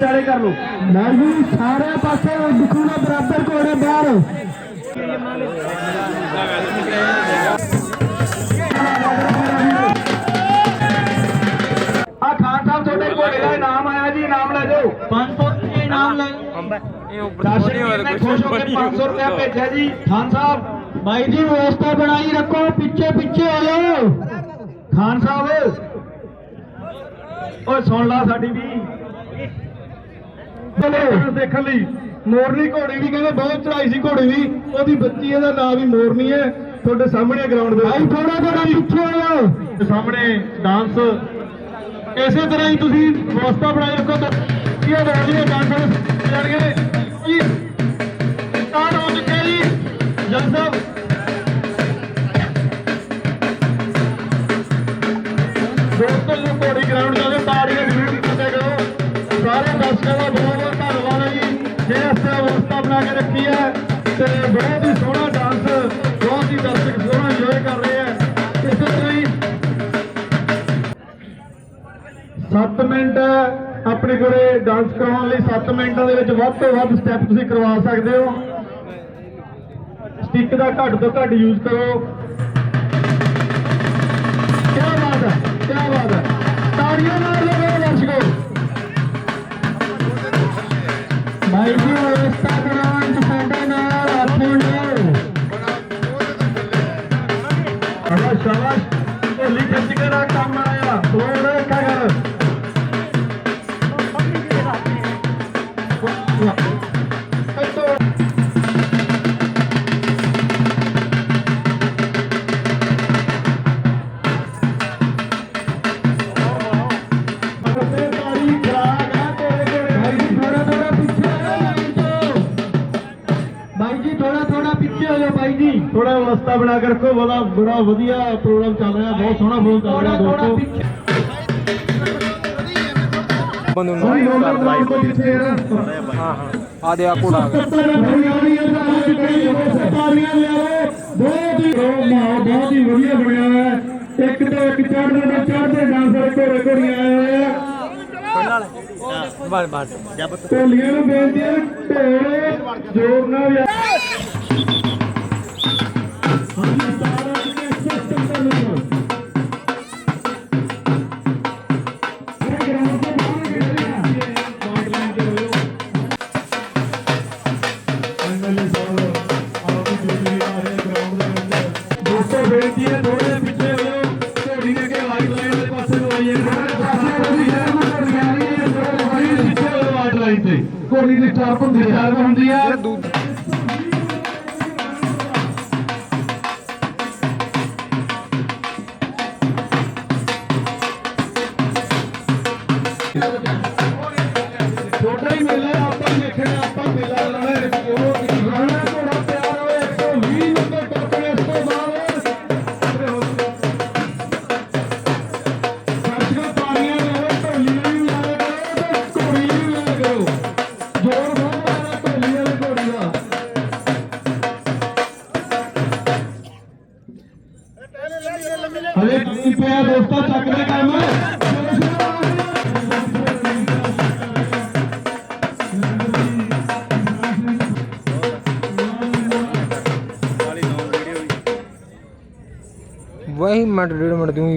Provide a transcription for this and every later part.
ਚਾਲੇ ਕਰ ਲਓ ਨਹੀਂ ਸਾਰੇ ਪਾਸੇ ਦਿਖੂ ਨਾ ਬਰਾਬਰ ਘੋੜੇ ਬਾਹਰ ਆ ਖਾਨ ਸਾਹਿਬ ਤੁਹਾਡੇ ਘੋੜੇ ਦਾ ਇਨਾਮ ਆਇਆ ਜੀ ਇਨਾਮ ਲੈ ਜਾਓ 500 ਰੁਪਏ ਇਨਾਮ ਲੈ ਦਰਸ਼ਕ ਵੀਰ ਨੇ ਖੁਸ਼ ਹੋ ਕੇ 500 ਰੁਪਏ ਭੇਜਿਆ ਜੀ ਖਾਨ ਸਾਹਿਬ ਭਾਈ ਜੀ ਵਿਵਸਥਾ ਬਣਾਈ ਰੱਖੋ ਪਿੱਛੇ ਪਿੱਛੇ ਹੋ ਜਾਓ ਖਾਨ ਸਾਹਿਬ ਓਏ ਸੁਣ ਲਾ ਸਾਡੀ ਵੀ ਚਲੋ ਦੇਖਣ ਲਈ। ਮੋਰਨੀ ਘੋੜੀ ਵੀ ਕਹਿੰਦੇ ਬਹੁਤ ਚੜਾਈ ਸੀ ਘੋੜੀ ਦੀ। ਉਹਦੀ ਬੱਚੀ ਇਹਦਾ ਨਾਮ ਵੀ ਮੋਰਨੀ ਹੈ। ਤੁਹਾਡੇ ਸਾਹਮਣੇ ਗਰਾਊਂਡ ਦੇ ਭਾਈ ਥੋੜਾ ਥੋੜਾ ਪਿੱਛੇ ਤੇ ਸਾਹਮਣੇ ਡਾਂਸ ਇਸੇ ਤਰ੍ਹਾਂ ਹੀ ਤੁਸੀਂ ਵਿਵਸਥਾ ਬਣਾਈ ਰੱਖੋ ਤਾਂ ਕੀ ਇਹ ਬੋਲੀਆਂ ਡਾਂਸਰ ਜਾਣਗੇ? ਜੀ ਸਟਾਰਟ ਹੋ ਚੁੱਕਿਆ ਜੀ। ਜਨ ਸਾਹਿਬ। ਦੋਸਤੋ ਜੀ ਘੋੜੀ ਗਰਾਊਂਡ ਸਾਰੇ ਦਰਸ਼ਕਾਂ ਦਾ ਬਹੁਤ ਬਹੁਤ ਧੰਨਵਾਦ ਹੈ ਜੀ। ਜਿਹੜੇ ਇਸ ਤਰ੍ਹਾਂ ਵਿਵਸਥਾ ਬਣਾ ਕੇ ਰੱਖੀ ਹੈ, ਤੇ ਬਹੁਤ ਹੀ ਸੋਹਣਾ ਡਾਂਸ ਬਹੁਤ ਹੀ ਦਰਸ਼ਕ ਸੋਹਣਾ ਇੰਜੋਏ ਕਰ ਰਹੇ ਹੈ ਇਸੇ ਤਰ੍ਹਾਂ ਹੀ 7 ਮਿੰਟ ਆਪਣੇ ਕੋਲੇ ਡਾਂਸ ਕਰਾਉਣ ਲਈ 7 ਮਿੰਟਾਂ ਦੇ ਵਿੱਚ ਵੱਧ ਤੋਂ ਵੱਧ ਸਟੈਪ ਤੁਸੀਂ ਕਰਵਾ ਸਕਦੇ ਹੋ। ਸਟਿੱਕ ਦਾ ਘੱਟ ਤੋਂ ਘੱਟ ਯੂਜ਼ ਕਰੋ। ਕੀ ਬਾਤ ਹੈ ਕੀ ਬਾਤ ਹੈ। ਤਾੜੀਆਂ ਨਾਲ ਲਗਾਓ ਦਰਸ਼ਕੋ। ਭਾਈ ਜੀ ਚ ਸਾਡੇ ਨਾਲ ਸ਼ਾਬਾਸ਼। ਢੋਲੀ ਕੰਮ। ਅਵਸਥਾ ਬਣਾ ਕੇ ਰੱਖੋ ਬੜਾ ਬੜਾ ਵਧੀਆ ਪ੍ਰੋਗਰਾਮ ਚੱਲ ਰਿਹਾ ਬਹੁਤ ਸੋਹਣਾ ਪ੍ਰੋਗਰਾਮ ਚੱਲ ਰਿਹਾ ਦੋਸਤੋ। ਪਿੱਛੇ। ਕੋਈ ਲੋਕਾਂ ਗਰਾਊਂਡ ਤੋਂ ਪਿੱਛੇ ਹੈ ਆ ਦੇ ਆ ਘੋੜਾ। ਆ ਗਿਆ। ਸਤਾਰੀਆਂ ਲਿਆਓ ਬਹੁਤ ਹੀ ਮਾਹੌਲ ਬਹੁਤ ਹੀ ਵਧੀਆ ਬਣਿਆ ਹੋਇਆ ਹੈ। ਇੱਕ ਤੋਂ ਇੱਕ ਚੜ੍ਹਦੇ ਨੇ ਚੜ੍ਹਦੇ ਡਾਂਸਰ ਘੋੜੇ ਘੋੜੀਆਂ ਆਏ ਹੋਏ ਆ। ਬਸ ਬਸ। ਢੋਲੀਆਂ ਨੂੰ ਬੇਨਤੀ ਹੈ ਢੋਲ ਜ਼ੋਰ ਨਾਲ Understand?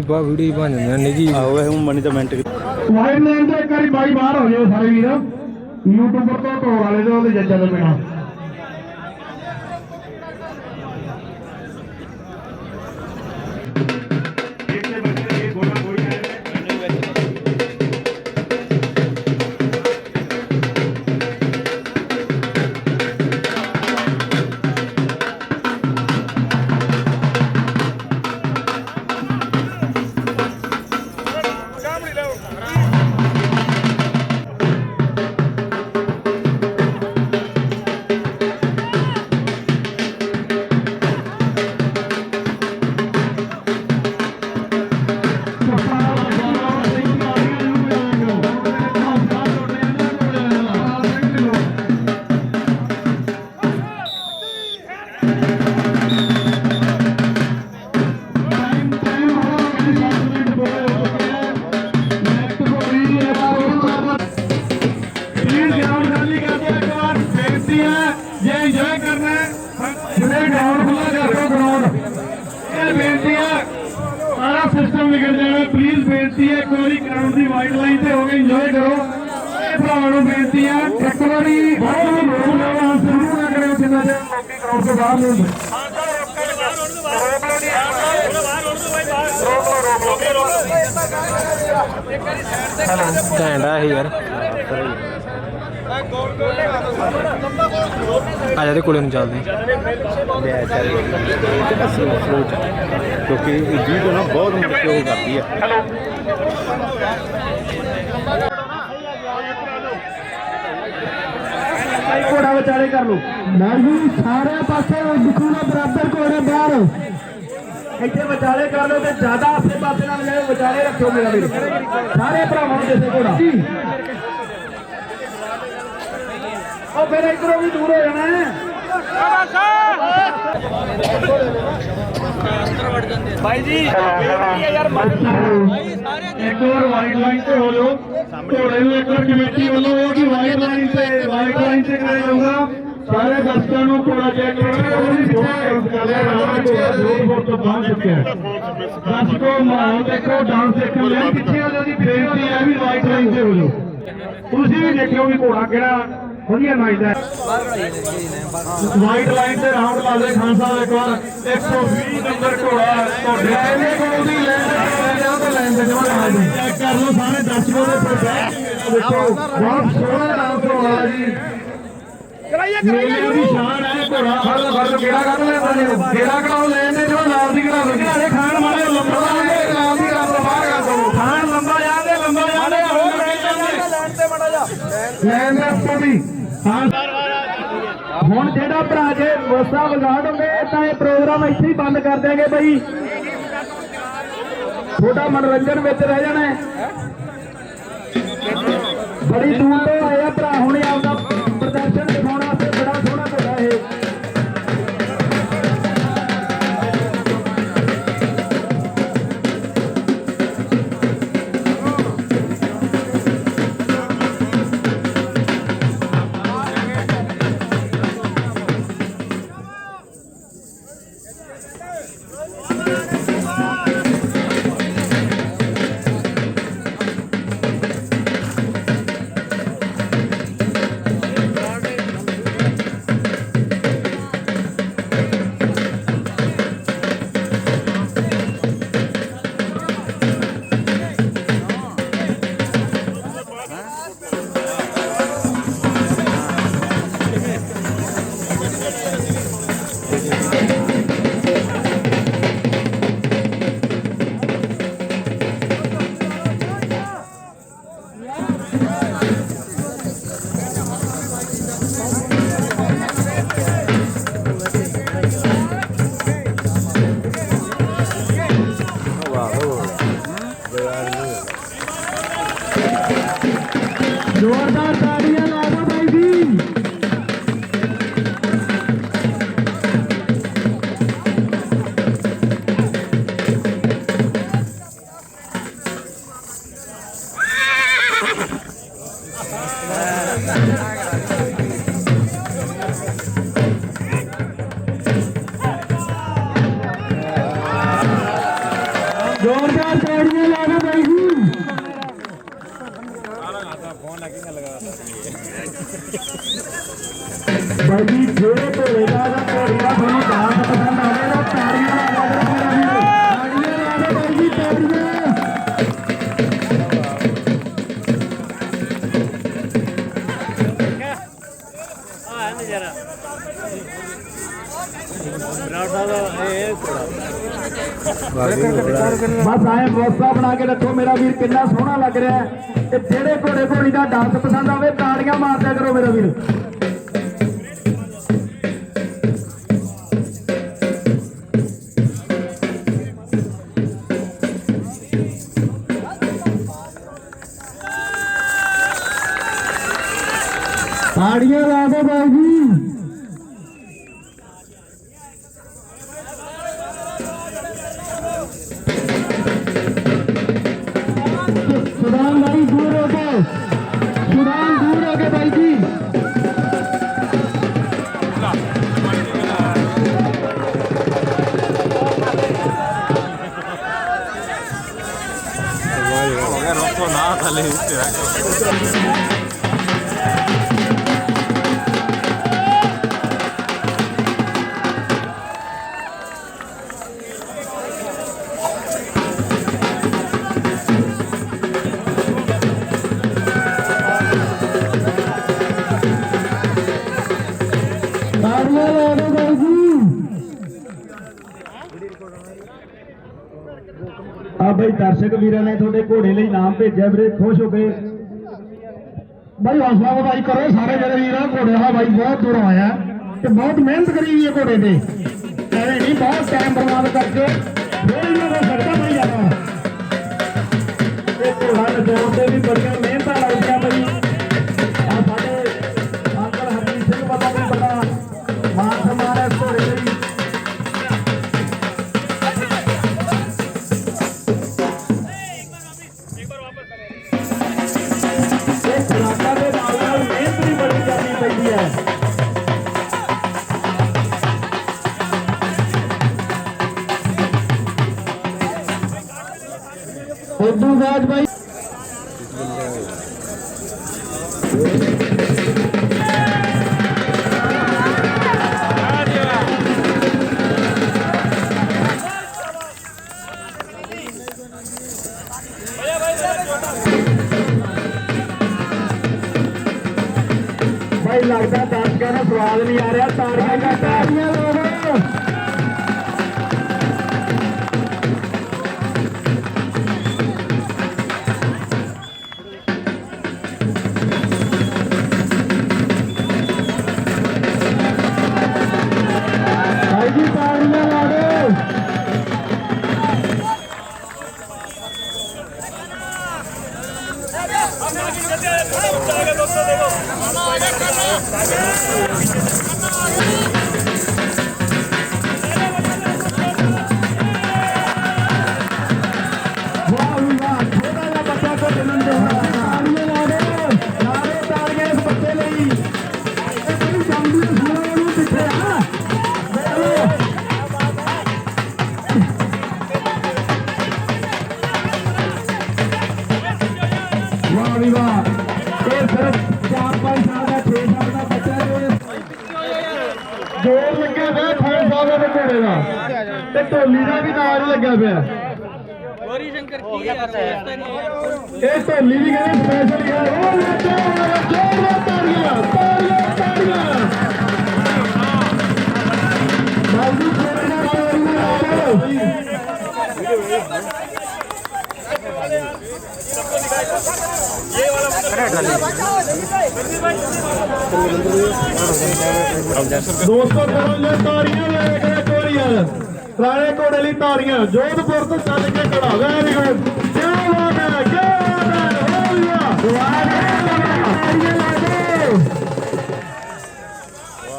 ਬਾ ਵੀਡੀਓ ਬਣ ਜਾਂਦੀ ਨਿੱਜੀ ਆਹੋ ਇਹ ਹੁਣ ਮਨੀ ਤਾਂ ਮਿੰਟ ਲਾਈਨ ਤੋਂ ਇੱਕ ਵਾਰੀ ਬਾਈ ਬਾਹਰ ਹੋ ਜਾਓ ਸਾਰੇ ਵੀਰ। ਯੂਟਿਊਬਰ ਤੋਂ ਢੋਲ ਵਾਲੇ ਤੋਂ ਉਹਦੇ ਜੱਜਾਂ ਤੋਂ ਬਿਨਾ। ਲਾਈਨ ਤੇ ਹੋ ਗਏ ਇੰਜੋਏ ਕਰੋ। ਭਰਾਵਾਂ ਨੂੰ ਬੇਨਤੀ ਆ ਇੱਕ ਵਾਰੀ ਬਹੁਤ ਲੋਕ ਲਾਉਣਾ ਸ਼ੁਰੂ ਨਾ ਕਰਿਓ ਜਿੰਨਾ ਚਿਰ ਲੋਕੀ ਗਰਾਊਂਡ ਤੋਂ ਬਾਹਰ ਨਹੀਂ ਹੁੰਦੇ। ਘੈਂਟਾ ਇਹ ਯਾਰ। ਆ ਜਾ ਦੇ ਕੋਲੇ ਨੂੰ ਚੱਲਦੇ ਕਿਉਂਕਿ ਇਹ ਜੀ ਤੋਂ ਨਾ ਬਹੁਤ ਮੁਸ਼ਕਿਲ ਕਰਦੀ ਹੈ ਘੋੜਾ ਵਿਚਾਲੇ ਕਰ ਲਓ। ਨਹੀਂ ਸਾਰੇ ਪਾਸੇ ਦਿਖੂਗਾ ਬਰਾਬਰ ਘੋੜੇ ਬਾਹਰ। ਇੱਥੇ ਵਿਚਾਲੇ ਕਰ ਲਓ ਤੇ ਜ਼ਿਆਦਾ ਆਸੇ ਪਾਸੇ ਨਾਲ ਜਾਓ ਵਿਚਾਲੇ ਰੱਖਿਓ ਮੇਰਾ ਵੀਰ। ਸਾਰੇ ਭਰਾਵਾਂ ਨੂੰ ਦੇਸੇ ਘੋੜਾ। ਉਹ ਫਿਰ ਇਧਰੋਂ ਵੀ ਦੂਰ ਹੋ ਜਾਣਾ ਹੈ ਇੱਕ ਵਾਰ ਵਾਈਟ ਲਾਈਨ ਤੇ ਹੋ ਜਾਓ। ਘੋੜੇ ਨੂੰ ਇੱਕ ਵਾਰ ਕਮੇਟੀ ਵੱਲੋਂ ਇਹ ਕਿ ਵਾਈਟ ਲਾਈਨ ਤੇ ਵਾਈਟ ਲਾਈਨ ਤੇ ਕਰਿਆ ਜਾਊਗਾ। ਸਾਰੇ ਦਰਸ਼ਕਾਂ ਨੂੰ ਘੋੜਾ ਚੈੱਕ ਕਰਨਾ ਉਹਦੀ ਫੋਟੋ ਕਰ। ਲਿਆ ਨਾਮ ਘੋੜਾ ਦੋ ਫੁੱਟ ਤੋਂ ਬਾਹਰ ਚੁੱਕਿਆ ਹੈ। ਦਰਸ਼ਕੋ ਮਾਹੌਲ ਦੇਖੋ ਡਾਂਸ ਦੇਖਣ ਲਈ ਪਿੱਛੇ ਵਾਲੇ ਦੀ ਬੇਨਤੀ ਹੈ ਵੀ ਵਾਈਟ ਲਾਈਨ ਤੇ ਹੋ ਜਾਓ। ਤੁਸੀਂ ਵੀ ਦੇਖਿਓ ਵੀ ਘੋੜਾ ਕਿਹੜਾ ਵਧੀਆ ਨਾਚਦਾ ਹੈ ਵਾਈਟ ਲਾਈਨ ਤੇ ਰਾਉਂਡ ਲਾ ਦੇ ਖਾਨ ਸਾਹਿਬ ਇੱਕ ਵਾਰ 120 ਨੰਬਰ ਘੋੜਾ ਤੁਹਾਡੇ ਇਹਨੇ ਕੋਲ ਦੀ ਲੈਣ ਦੇ ਜਾਂ ਤਾਂ ਲੈਣ ਦੇ ਜਮਾ ਲਾ ਦੇ ਚੈੱਕ ਕਰ ਲਓ ਸਾਰੇ ਦਰਸ਼ਕੋ ਦੇ ਉੱਪਰ ਬੈਠ ਕੇ ਦੇਖੋ ਬਹੁਤ ਸੋਹਣਾ ਡਾਂਸ ਹੋਣਾ ਜੀ ਕਰਾਈਏ ਕਰਾਈਏ ਦੀ ਸ਼ਾਨ ਹੈ ਘੋੜਾ ਫੜ ਫੜ ਕਿਹੜਾ ਕੱਢ ਲੈਂਦਾ ਜੀ ਕਿਹੜਾ ਕਢਾਉ ਲੈਣ ਦੇ ਜੋ ਨਾਲ ਦੀ ਕਢਾ ਲਓ ਕਿਹੜੇ ਖਾਣ ਵਾਲੇ ਲੰਬਾ ਜਾਂਦੇ ਨਾਲ ਦੀ ਕਢਾ ਲਓ ਬਾਹਰ ਕਰ ਦੋ ਖਾਣ ਲੰਬਾ ਜਾਂਦੇ ਲੰਬਾ ਜਾਂਦੇ ਹੋਰ ਲੈਣ ਤੇ ਮੜਾ ਜਾ ਲੈਣ ਦੇ ਉੱਪਰ ਦੀ ਹਾਂ ਹੁਣ ਜਿਹੜਾ ਭਰਾ ਜੇ ਮੋਸਾ ਵਿਗਾੜੋਗੇ ਤਾਂ ਇਹ ਪ੍ਰੋਗਰਾਮ ਇੱਥੇ ਹੀ ਬੰਦ ਕਰ ਦਿਆਂਗੇ ਬਈ। ਤੁਹਾਡਾ ਮਨੋਰੰਜਨ ਵਿੱਚ ਰਹਿ ਜਾਣਾ ਬੜੀ ਦੂਰ ਤੋਂ ਬਾਈ ਜੀ ਜਿਹੜੇ ਭੋਲੇ ਦਾ ਦਾ ਘੋੜੀ ਦਾ ਤੁਹਾਨੂੰ ਡਾਂਸ ਪਸੰਦ ਆਵੇ ਤਾਂ ਤਾੜੀਆਂ ਲਾ ਬਸ ਆਏ ਮੋਸਾ ਬਣਾ ਕੇ ਰੱਖੋ ਮੇਰਾ ਵੀਰ, ਕਿੰਨਾ ਸੋਹਣਾ ਲੱਗ ਰਿਹਾ ਹੈ। ਤੇ ਜਿਹੜੇ ਘੋੜੇ ਘੋੜੀ ਦਾ ਡਾਂਸ ਪਸੰਦ ਆਵੇ, ਤਾੜੀਆਂ ਮਾਰਦਿਆ ਕਰੋ ਮੇਰਾ ਵੀਰ। ਤਾੜੀਆਂ le ਦਰਸ਼ਕ ਵੀਰਾਂ ਨੇ ਤੁਹਾਡੇ ਘੋੜੇ ਲਈ ਨਾਮ ਭੇਜਿਆ ਵੀਰੇ, ਖੁਸ਼ ਹੋ ਗਏ। ਬਾਈ ਹੌਸਲਾ ਵਧਾਈ ਕਰੋ ਸਾਰੇ ਜਿਹੜੇ ਵੀਰਾਂ ਘੋੜੇ ਦਾ ਬਾਈ ਬਹੁਤ ਦੂਰੋਂ ਆਇਆ ਤੇ ਬਹੁਤ ਮਿਹਨਤ ਕਰੀ ਹੋਈ ਹੈ ਘੋੜੇ ਤੇ। ਐਵੇਂ ਨਹੀਂ, ਬਹੁਤ ਟਾਈਮ ਬਰਬਾਦ ਕਰਕੇ ਫਿਰ ਇਹਨਾਂ ਦਾ ਸਕਦਾ ਬਈ ਜਾਣਾ ਇਹ ਘੋੜਾ ਨਚਾਉਣ ਤੇ ਵੀ ਬੜੀਆਂ ਪੈਂਦੀ ਹੈ ਉਦੋਂ ਬਾਅਦ ਬਾਈ ਭਾਈ ਦਰਸ਼ਕਾਂ ਦਾ ਤੇ ਢੋਲੀ ਦਾ ਵੀ ਨਾਲ ਹੀ ਲੱਗਿਆ ਪਿਆ। ਗੋਰੀ ਸ਼ੰਕਰ ਕੀ ਯਾਰ ਦੋਸਤਾਂ ਨੇ ਇਹ ਢੋਲੀ ਵੀ ਕਹਿੰਦੇ ਸਪੈਸ਼ਲ ਹੈ ਉਹ ਲੱਗਾ ਜੋਰ ਤਾੜੀਆਂ ਤਾੜੀਆਂ ਤਾੜੀਆਂ। ਬਾਬੂ ਛੋਟੇ ਨਾ ਤਾੜੀਆਂ ਦੋਸਤੋ ਕਰੋ ਲੈ ਤਾੜੀਆਂ ਲੈ ਕੇ ਕੋਰੀਆਂ ਰਾਣੇ ਘੋੜੇ ਲਈ ਤਾੜੀਆਂ, ਜੋਧਪੁਰ ਤੋਂ ਚੱਲ ਕੇ ਖੜਾ ਵੈਰੀ ਗੁੱਡ ਕੀ ਬਾਤ ਹੈ ਕੀ ਹੋ ਗਿਆ।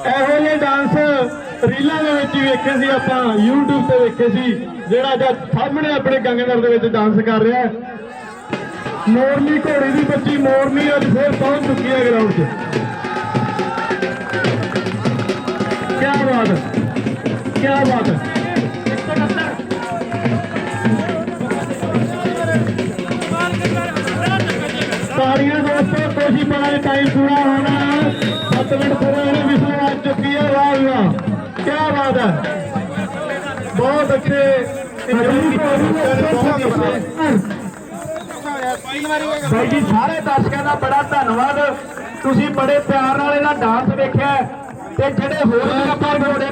ਇਹੋ ਜਿਹੇ ਡਾਂਸ ਰੀਲਾਂ ਦੇ ਵਿੱਚ ਹੀ ਵੇਖੇ ਸੀ ਆਪਾਂ, YouTube ਤੇ ਵੇਖੇ ਸੀ, ਜਿਹੜਾ ਅੱਜ ਸਾਹਮਣੇ ਆਪਣੇ ਗੰਗਨਰ ਦੇ ਵਿੱਚ ਡਾਂਸ ਕਰ ਰਿਹਾ ਹੈ। ਮੋਰਨੀ ਘੋੜੀ ਦੀ ਬੱਚੀ ਮੋਰਨੀ ਅੱਜ ਫੇਰ ਪਹੁੰਚ ਚੁੱਕੀ ਹੈ ਗਰਾਊਂਡ 'ਚ। ਕੀ ਬਾਤ ਕੀ ਬਾਤ ਦੋਸਤੋ ਕੋਸ਼ੀ ਪਾਣ ਟਾਈਮ ਪੂਰਾ ਹੋਣਾ 7 ਮਿੰਟ ਪੂਰੇ ਹੋਣੇ ਵਿਸਲ ਆ ਚੁੱਕੀ ਹੈ ਵਾਹ ਵਾਹ ਕੀ ਬਾਤ ਹੈ। ਬਹੁਤ ਅੱਛੇ ਭਾਈ ਜੀ, ਸਾਰੇ ਦਰਸ਼ਕਾਂ ਦਾ ਬੜਾ ਧੰਨਵਾਦ। ਤੁਸੀਂ ਬੜੇ ਪਿਆਰ ਨਾਲ ਇਹਦਾ ਡਾਂਸ ਵੇਖਿਆ ਤੇ ਜਿਹੜੇ ਹੋਰ ਵੀ ਆਪਾਂ ਘੋੜੇ